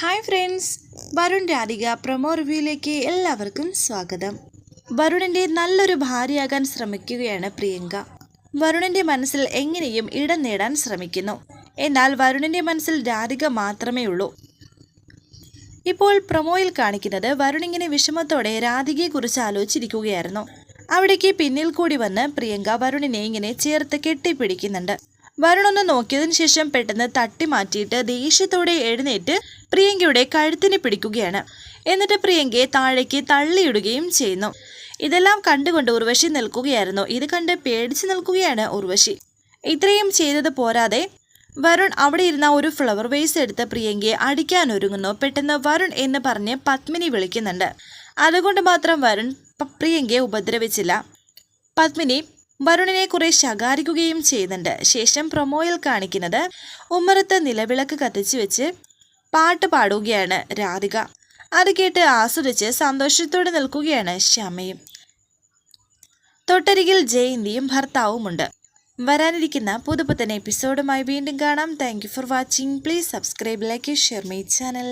Hi friends Varun Radhika promo റിവ്യൂയിലേക്ക് എല്ലാവർക്കും സ്വാഗതം. വരുണിന്റെ നല്ലൊരു ഭാര്യയാകാൻ ശ്രമിക്കുകയാണ് പ്രിയങ്ക. വരുണിന്റെ മനസ്സിൽ എങ്ങനെയും ഇടം നേടാൻ ശ്രമിക്കുന്നു. എന്നാൽ വരുണിന്റെ മനസ്സിൽ രാധിക മാത്രമേ ഉള്ളൂ. ഇപ്പോൾ പ്രൊമോയിൽ കാണിക്കുന്നത് വരുൺ ഇങ്ങനെ വിഷമത്തോടെ രാധികയെക്കുറിച്ച് ആലോചിച്ചിരിക്കുകയായിരുന്നു. അവിടേക്ക് പിന്നിൽ കൂടി വന്ന് പ്രിയങ്ക വരുണിനെ ഇങ്ങനെ ചേർത്ത് കെട്ടിപ്പിടിക്കുന്നുണ്ട്. വരുൺ ഒന്ന് നോക്കിയതിനു ശേഷം പെട്ടെന്ന് തട്ടി മാറ്റിയിട്ട് ദേഷ്യത്തോടെ എഴുന്നേറ്റ് പ്രിയങ്കയുടെ കഴുത്തിന് പിടിക്കുകയാണ്. എന്നിട്ട് പ്രിയങ്കയെ താഴേക്ക് തള്ളിയിടുകയും ചെയ്യുന്നു. ഇതെല്ലാം കണ്ടുകൊണ്ട് ഉർവശി നിൽക്കുകയായിരുന്നു. ഇത് കണ്ട് പേടിച്ചു നിൽക്കുകയാണ് ഉർവശി. ഇത്രയും ചെയ്തത് പോരാതെ വരുൺ അവിടെ ഇരുന്ന ഒരു ഫ്ലവർ വേസ് എടുത്ത് പ്രിയങ്കയെ അടിക്കാൻ ഒരുങ്ങുന്നു. പെട്ടെന്ന് വരുൺ എന്ന് പറഞ്ഞ് പത്മിനി വിളിക്കുന്നുണ്ട്. അതുകൊണ്ട് മാത്രം വരുൺ പ്രിയങ്കയെ ഉപദ്രവിച്ചില്ല. പത്മിനി വരുണിനെ കുറെ ശകാരിക്കുകയും ചെയ്യുന്നുണ്ട് ശേഷം പ്രൊമോയിൽ കാണിക്കുന്നത് ഉമ്മറത്ത് നിലവിളക്ക് കത്തിച്ചു വെച്ച് പാട്ട് പാടുകയാണ് രാധിക. അത് കേട്ട് ആസ്വദിച്ച് സന്തോഷത്തോടെ നിൽക്കുകയാണ് ശ്യാമയും. തൊട്ടരികിൽ ജയന്തിയും ഭർത്താവുമുണ്ട്. വരാനിരിക്കുന്ന പുതുപുത്തൻ എപ്പിസോഡുമായി വീണ്ടും കാണാം. Thank for watching please subscribe like share my channel